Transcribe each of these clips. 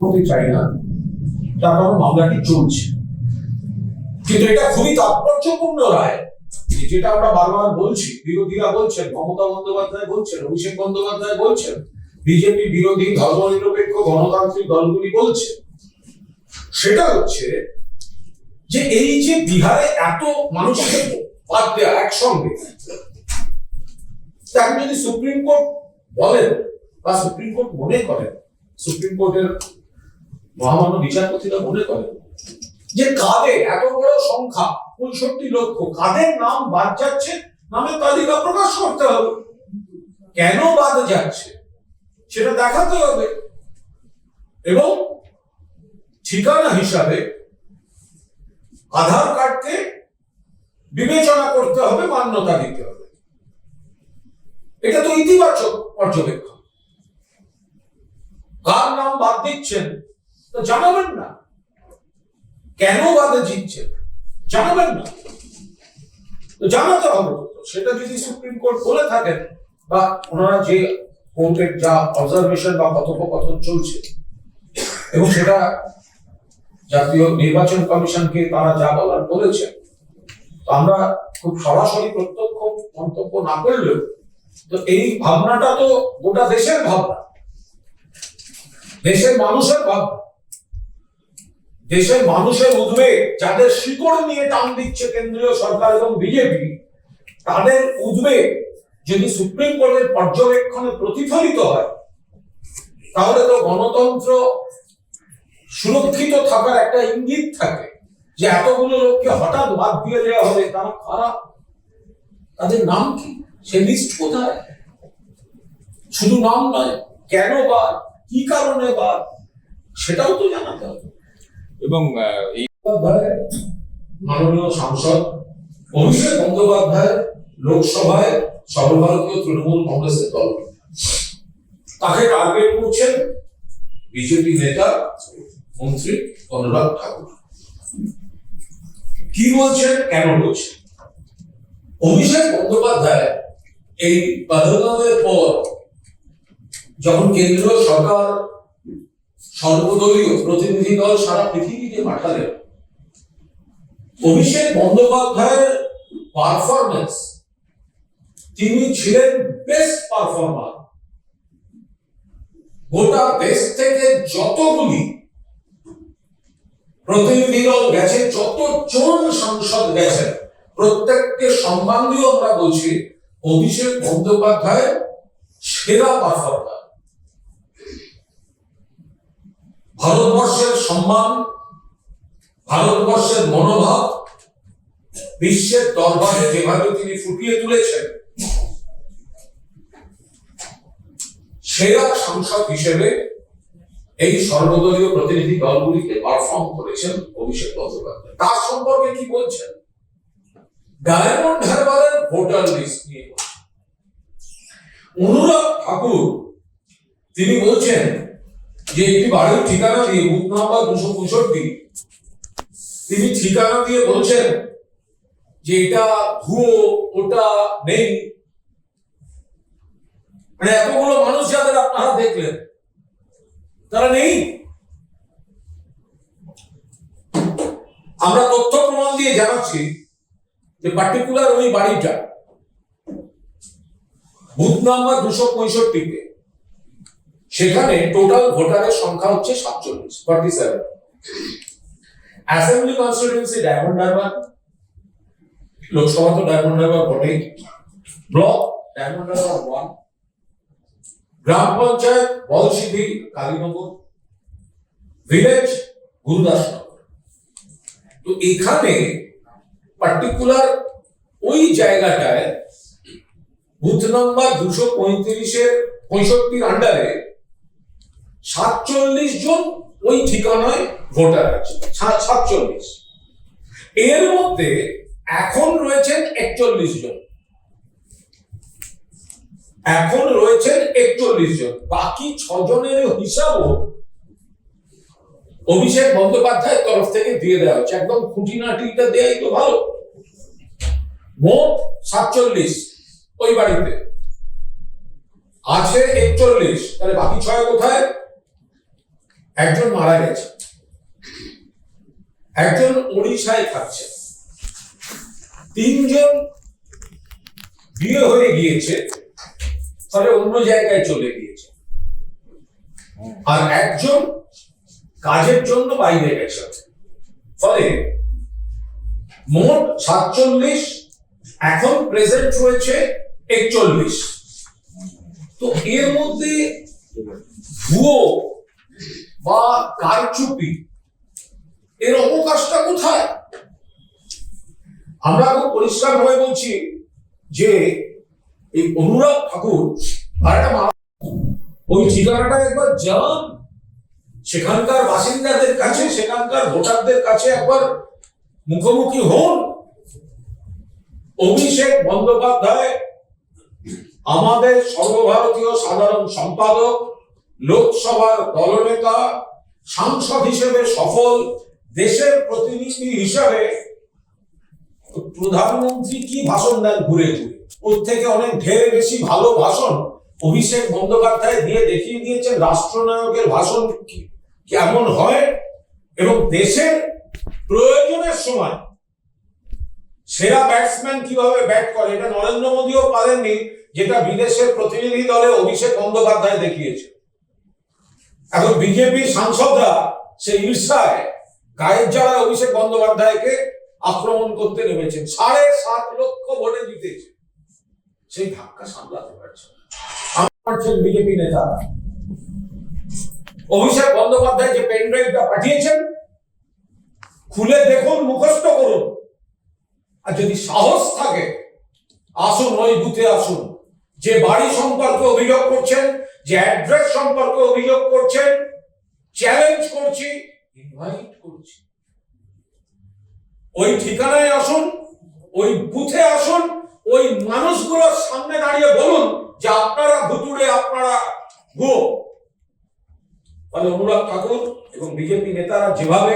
করতে চাই না। তার কারণ মামলাটি চলছে। কিন্তু এটা খুবই তাৎপর্যপূর্ণ রায়। যেটা আমরা বারবার বলছি, বিরোধীরা বলছেন, মমতা বন্দ্যোপাধ্যায় বলছেন, অভিষেক বন্দ্যোপাধ্যায় বলছেন, বিজেপি বিরোধী ধর্মনিরপেক্ষ গণতান্ত্রিক দলগুলি বলছে। সেটা হচ্ছে যে এই যে বিহারে এত মানুষকে বাদ দেওয়া একসঙ্গে, তাকে যদি সুপ্রিম কোর্ট বলেন বা সুপ্রিম কোর্ট মনে করেন সুপ্রিম কোর্টের মহামান্য বিচারপতিরা মনে করেন যে কাদের এত বড় সংখ্যা? পঁয়ষট্টি লক্ষ। কাদের নাম বাদ যাচ্ছে? নামের তালিকা প্রকাশ করতে হবে। কেন বাদ যাচ্ছে? সেটা দেখাতে হবে। এবং ঠিকানা হিসাবে আধার কার্ডকে বিবেচনা করতে হবে, মান্যতা দিতে হবে। এটা তো ইতিবাচক পর্যবেক্ষণ। কার নাম বাদ দিচ্ছেন? তো জানাবেন না। কেন বাদে জিতছে? জানাবেন না। তো জানাতে হবে। সেটা যদি সুপ্রিম কোর্ট বলে থাকেন বা ওনারা যে কোর্টের যা অবজারভেশন বা কথোপকথন চলছে, এবং সেটা জাতীয় নির্বাচন কমিশনকে তারা যা বলার বলেছেন আমরা খুব সরাসরি প্রত্যক্ষ মন্তব্য না করলেও, তো এই ভাবনাটা তো গোটা দেশের ভাবনা। দেশের মানুষের ভাবনা। দেশের মানুষের উদ্বেগ, যাদের শিকড় নিয়ে টান দিচ্ছে কেন্দ্রীয় সরকার এবং বিজেপি, তাদের উদ্বেগ যদি সুপ্রিম কোর্টের পর্যবেক্ষণে প্রতিফলিত হয়, তাহলে তো গণতন্ত্র সুরক্ষিত থাকার একটা ইঙ্গিত থাকে যে এতগুলো লোককে হঠাৎ বাদ দিয়ে দেওয়া হবে, তারা খারাপ। তাদের নাম কি? সে লিস্ট কোথায়? শুধু নাম নয়, কেন বা কি কারণে বা সেটাও তো জানাতে হবে। এবং এই মাননীয় সাংসদ, অভিষেক বন্দ্যোপাধ্যায় লোকসভায় সর্বভারতীয় তৃণমূল কংগ্রেসের দল। তাকে টার্গেট করছেন বিজেপি নেতা মন্ত্রী অনুরাগ ঠাকুর। কি বলছেন? কেন বলছেন? অভিষেক বন্দ্যোপাধ্যায় এই পহলগাঁওয়ের পর যখন কেন্দ্রীয় সরকার সর্বদলীয় প্রতিনিধি দল সারা পৃথিবীতে পাঠালেন অভিষেক বন্দ্যোপাধ্যায়ের পারফরমেন্স তিনি ছিলেন বেস্ট পারফর্মার গোটা দেশ থেকে যতগুলি প্রতিনিধি দল গেছে, যতজন সাংসদ গেছেন প্রত্যেককে সম্মান দিয়ে আমরা বলছি, অভিষেক বন্দ্যোপাধ্যায় সেরা পারফর্মার ভারতবর্ষের সম্মান, ভারতবর্ষের মনোভাব, বিশ্বের দরবারে যেভাবে তিনি ফুটিয়ে তুলেছেন, সেরা সাংসদ হিসেবে এই সর্বদলীয় প্রতিনিধি দলগুলিকে পারফর্ম করেছেন অভিষেক বন্দ্যোপাধ্যায়। তার সম্পর্কে কি বলছেন? ডায়মন্ড হারবারের ভোটার লিস্ট নিয়ে। অনুরাগ ঠাকুর, তিনি বলছেন যে একটি বাড়ির ঠিকানা দিয়ে বুথ নাম্বার দুশো পঁয়ষট্টি, তিনি ঠিকানা দিয়ে বলছেন যে এটা ভুয়ো, ওটা নেই। মানে এতগুলো মানুষ যাদের আপনারা দেখলেন, তারা নেই। আমরা তথ্য প্রমাণ দিয়ে জানাচ্ছি যে পার্টিকুলার ওই বাড়িটা বুথ নাম্বার দুশো পঁয়ষট্টিতে সেখানে টোটাল ভোটারের সংখ্যা হচ্ছে সাতচল্লিশ forty seven assembly constituency Diamond Harbour Lok Sabha তো ডায়মন্ড হারবার বটেই। ব্লক ডায়মন্ড হারবার ওয়ান গ্রাম পঞ্চায়েত বলসিদ্ধি কালীনগর। ভিলেজ গুরুদাসনগর। তো এখানে পার্টিকুলার ওই জায়গাটায় বুথ নাম্বার দুশো পঁয়ত্রিশের পঁয়ষট্টির আন্ডারে সাতচল্লিশ জন ওই ঠিকানায় ভোটার আছে। সাতচল্লিশ। এর মধ্যে এখন রয়েছেন একচল্লিশ জন। এখন রয়েছেন একচল্লিশ জন। বাকি ছজনের হিসাবও অভিষেক বন্দ্যোপাধ্যায়ের তরফ থেকে দিয়ে দেওয়া হচ্ছে। একদম খুঁটিনাটিটা দেয়াই তো ভালো। মোট সাতচল্লিশ ওই বাড়িতে। আছে একচল্লিশ। তাহলে বাকি ছয় কোথায়? একজন মারা গেছে। একজন ওড়িশায় থাকছে। তিনজন বিয়ে হয়ে গিয়েছে ফলে অন্য জায়গায় চলে গিয়েছে। আর একজন কাজের জন্য বাইরে গেছে। ফলে মোট সাতচল্লিশ, এখন প্রেজেন্ট রয়েছে একচল্লিশ। তো এর মধ্যে ভুয়ো বা কারচুপি। এর অবকাশটা কোথায়? আমরা খুব পরিষ্কার ভাবে বলছি যে এই অনুরাগ ঠাকুর আর একটা ওই ঠিকানাটা একবার যান সেখানকার বাসিন্দাদের কাছে, সেখানকার ভোটারদের কাছে একবার মুখোমুখি হন। অভিষেক বন্দ্যোপাধ্যায়, আমাদের সর্বভারতীয় সাধারণ সম্পাদক লোকসভার দলনেতা, সাংসদ হিসেবে সফল দেশের প্রতিনিধি হিসাবে প্রধানমন্ত্রী কি ভাষণ দেন ঘুরে ঘুরে? ওর থেকে অনেক ঢের বেশি ভালো ভাষণ অভিষেক বন্দ্যোপাধ্যায় দিয়ে দেখিয়ে দিয়েছেন রাষ্ট্রনায়কের ভাষণ কেমন হয়? এবং দেশের প্রয়োজনের সময় সেরা ব্যাটসম্যান কীভাবে ব্যাট করে? এটা নরেন্দ্র মোদীও পারেননি, যেটা বিদেশের প্রতিনিধি দলে অভিষেক বন্দ্যোপাধ্যায় দেখিয়েছে। এখন বিজেপি সাংসদরা সেই ঈর্ষায় গায়ের জড়া অভিষেক বন্দ্যোপাধ্যায়কে আক্রমণ করতে নেমেছেন। সাড়ে সাত লক্ষ ভোটে জিতেছে। সেই ধাক্কা সামলাতে পারছে পারছেন বিজেপি নেতা। অভিষেক বন্দ্যোপাধ্যায় যে পেন ড্রাইভটা পাঠিয়েছেন, খুলে দেখুন, মুখস্থ করুন। আর যদি সাহস থাকে, আসুন ওই বুথে আসুন। যে বাড়ি সম্পর্কে অভিযোগ করছেন যে অ্যাড্রেস সম্পর্কে অভিযোগ করছেন চ্যালেঞ্জ করছি ইনভাইট করছি। ওই ঠিকানায় আসুন, ওই বুথে আসুন, ওই মানুষগুলোর সামনে দাঁড়িয়ে বলুন যে আপনারা ভুতুড়ে আপনারা ভুয়ো। ফলে অনুরাগ ঠাকুর এবং বিজেপি নেতারা যেভাবে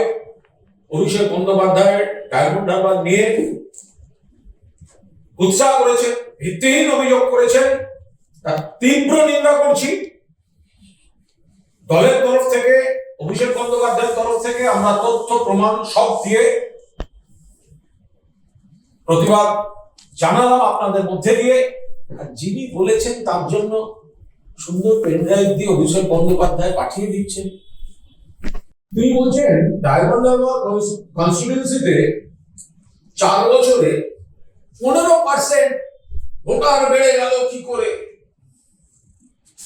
অভিষেক বন্দ্যোপাধ্যায়ের ডায়মন্ড হারবার নিয়ে উৎসাহ করেছে ভিত্তিহীন অভিযোগ করেছেন তার তীব্র নিন্দা করছি। দলের তরফ থেকে, অভিষেক বন্দ্যোপাধ্যায়ের তরফ থেকে আমরা তথ্য, প্রমাণ সব দিয়ে প্রতিবাদ জানালাম আপনাদের মধ্যে দিয়ে। আর যিনি বলেছেন তার জন্য সুন্দর পেনড্রাইভ দিয়ে অভিষেক বন্দ্যোপাধ্যায় পাঠিয়ে দিচ্ছেন। তিনি বলছেন, ডায়মন্ড হারবার কনস্টিটিউন্সিতে চার বছরে পনেরো পার্সেন্ট ভোটার বেড়ে গেল কি করে?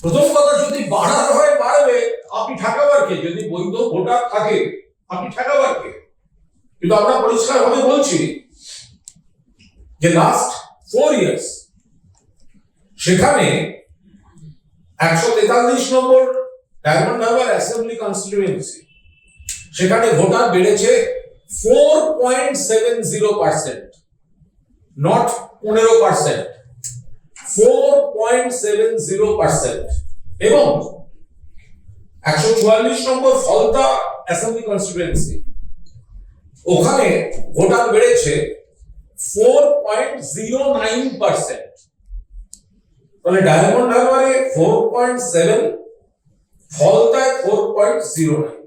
প্রথম কথা যদি বাড়ার হয়, বাড়বে। আপনি ঠেকাবার কে যদি বৈধ ভোটার থাকে, আপনি ঠেকাবার কে কিন্তু আমরা পরিষ্কার ভাবে বলছি যে লাস্ট ফোর ইয়ার্স সেখানে একশো তেতাল্লিশ number Diamond Harbour assembly constituency সেখানে ভোটার বেড়েছে four point seven zero percent not পনেরো percent four point seven zero percent এবং একশো চুয়াল্লিশ নম্বর ফলতা অ্যাসেম্বলি কনস্টিটুয়েন্সি ওখানে ভোটার বেড়েছে four point zero nine percent মানে ডায়মন্ড হারবারে ফোর পয়েন্ট সেভেন ফলতায় ফোর পয়েন্ট জিরো নাইন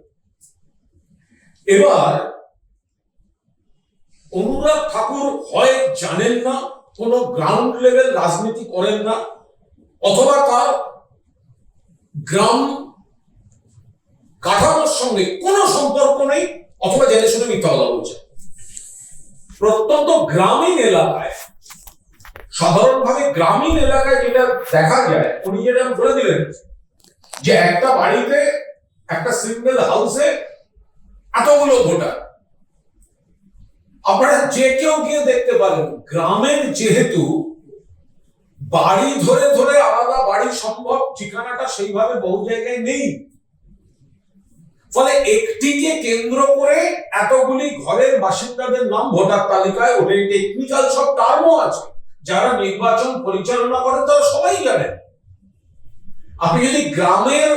এবার অনুরাগ ঠাকুর হয় জানেন না কোনো গ্রাউন্ড লেভেল রাজনীতি করেন না, অথবা তার গ্রাম কাঠামোর সঙ্গে কোনো সম্পর্ক নেই, অথবা জেনে শুনে মিথ্যা কথা বলছে। প্রত্যন্ত গ্রামীণ এলাকায়, সাধারণভাবে গ্রামীণ এলাকায় যেটা দেখা যায়, উনি যেটা বলে দিলেন, যে একটা বাড়িতে একটা সিঙ্গেল হাউসে এতগুলো ভোটার। আপনারা যে কেউ গিয়ে দেখতে পারেন, গ্রামের যেহেতু বাড়ি ধরে ধরে আলাদা বাড়ি সম্ভব, ঠিকানাটা সেইভাবে বহু জায়গায় নেই। ফলে একটিকে কেন্দ্র করে এতগুলি ঘরের বাসিন্দাদের নাম, ভোটার তালিকায় ওঠে টেকনিক্যাল সব টার্মও আছে। যারা নির্বাচন পরিচালনা করেন তারা সবাই জানেন আপনি যদি গ্রামের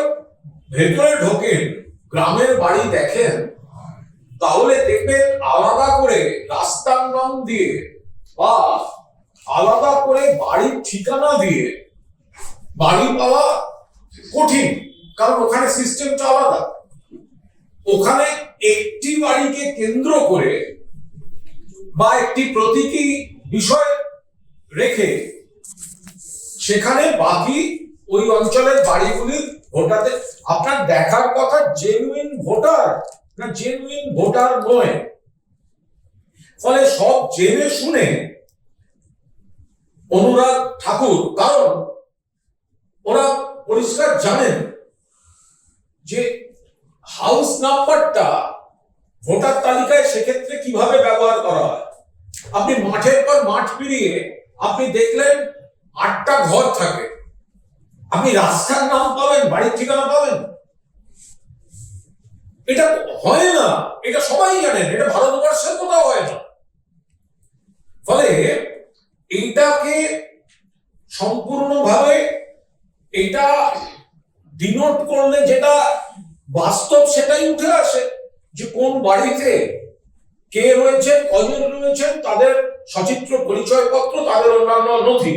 ভেতরে ঢোকেন, গ্রামের বাড়ি দেখেন তাহলে দেখবেন আলাদা করে রাস্তার নাম দিয়ে বা আলাদা করে বাড়ির ঠিকানা দিয়ে বাড়ি পাওয়া কঠিন, কারণ ওখানে সিস্টেমটা আলাদা। ওখানে একটি বাড়িকে কেন্দ্র করে বা একটি প্রতীকী বিষয় রেখে সেখানে বাকি ওই অঞ্চলের বাড়িগুলি ভোটারদের আপনার দেখার কথা জেনুইন ভোটার জেনুইন ভোটার নয়। ফলে সব জেনে শুনে অনুরাগ ঠাকুর, কারণ ওরা পরিষ্কার জানেন যে হাউস নাম্বারটা ভোটার তালিকায় সেক্ষেত্রে কীভাবে ব্যবহার করা হয়। আপনি মাঠের পর মাঠ পেরিয়ে আপনি দেখলেন আটটা ঘর থাকে। আপনি রাস্তার নাম পাবেন, বাড়ির ঠিকানা পাবেন। এটা হয় না। এটা সবাই জানেন এটা ভারতবর্ষের কোথাও হয় না। ফলে এইটাকে সম্পূর্ণভাবে এটা ডিনোট করলে যেটা বাস্তব সেটাই উঠে আসে যে কোন বাড়িতে কে রয়েছে, কজন রয়েছেন তাদের সচিত্র পরিচয়পত্র তাদের অন্যান্য নথি।